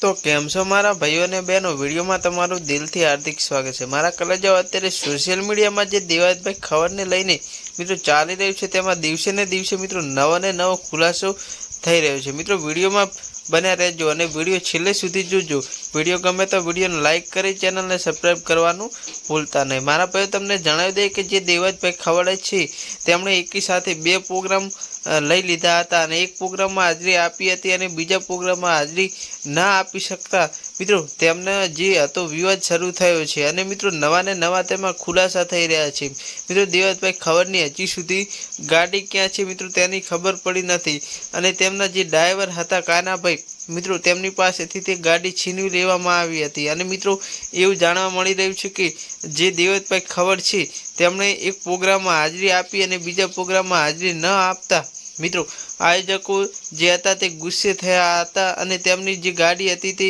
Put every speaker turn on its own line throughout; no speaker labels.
તો કેમ છો મારા ભાઈઓ અને બહેનો? વિડીયોમાં તમારું દિલથી હાર્દિક સ્વાગત છે. મારા કલેજાઓ અત્યારે સોશિયલ મીડિયામાં જે દેવાજભાઈ ખબરને લઈને મિત્રો ચાલી રહ્યું છે, તેમાં દિવસે ને દિવસે મિત્રો નવો ને નવો ખુલાસો થઈ રહ્યો છે. મિત્રો, વિડીયોમાં બન્યા રહેજો અને વીડિયો છેલ્લે સુધી જોજો. વીડિયો ગમે તો વિડીયોને લાઇક કરી, ચેનલને સબસ્ક્રાઈબ કરવાનું ભૂલતા નહીં. મારા ભાઈઓ તમને જણાવી દઈએ કે જે દેવજભાઈ ખવડે છે, તેમણે એકી સાથે બે પ્રોગ્રામ લઈ લીધા હતા અને એક પ્રોગ્રામમાં હાજરી આપી હતી અને બીજા પ્રોગ્રામમાં હાજરી ના આપી શકતા મિત્રો, તેમના જે હતો વિવાદ શરૂ થયો છે અને મિત્રો નવા ને નવા તેમાં ખુલાસા થઈ રહ્યા છે. મિત્રો, દેવતભાઈ ખબરની હજી સુધી ગાડી ક્યાં છે મિત્રો, તેની ખબર પડી નથી. અને તેમના જે ડ્રાઈવર હતા, કાનાભાઈ, મિત્રો, તેમની પાસેથી તે ગાડી છીનવી લેવામાં આવી હતી. અને મિત્રો, એવું જાણવા મળી રહ્યું છે કે જે દેવતભાઈ ખબર છે, તેમણે એક પ્રોગ્રામમાં હાજરી આપી અને બીજા પ્રોગ્રામમાં હાજરી ન આપતા મિત્રો, આયોજકો જે હતા તે ગુસ્સે થયા હતા અને તેમની જે ગાડી હતી તે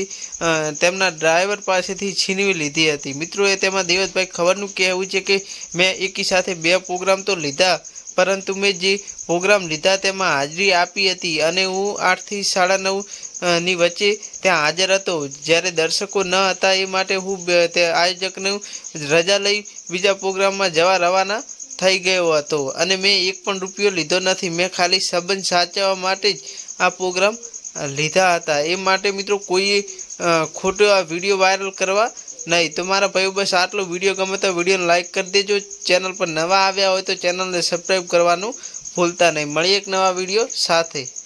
તેમના ડ્રાઈવર પાસેથી છીનવી લીધી હતી. મિત્રોએ તેમાં દેવતભાઈ ખબરનું કહેવું છે કે મેં એકી સાથે બે પ્રોગ્રામ તો લીધા, પરંતુ મેં જે પ્રોગ્રામ લીધા તેમાં હાજરી આપી હતી અને હું આઠથી સાડા નવની વચ્ચે ત્યાં હાજર હતો. જ્યારે દર્શકો ન હતા એ માટે હું તે આયોજકને રજા લઈ બીજા પ્રોગ્રામમાં જવા રવાના થઈ ગયો હતો. અને મેં એક પણ રૂપિયો લીધો નથી. મેં ખાલી સંબંધ સાચવવા માટે જ આ પ્રોગ્રામ લીધા હતા. એ માટે મિત્રો કોઈ ખોટો આ વીડિયો વાયરલ કરવા નહીં. તો મારા ભાઈઓ બસ આટલો વીડિયો ગમે તો વિડીયોને લાઇક કરી દેજો. ચેનલ પર નવા આવ્યા હોય તો ચેનલને સબસ્ક્રાઈબ કરવાનું ભૂલતા નહીં. મળીએ એક નવા વીડિયો સાથે.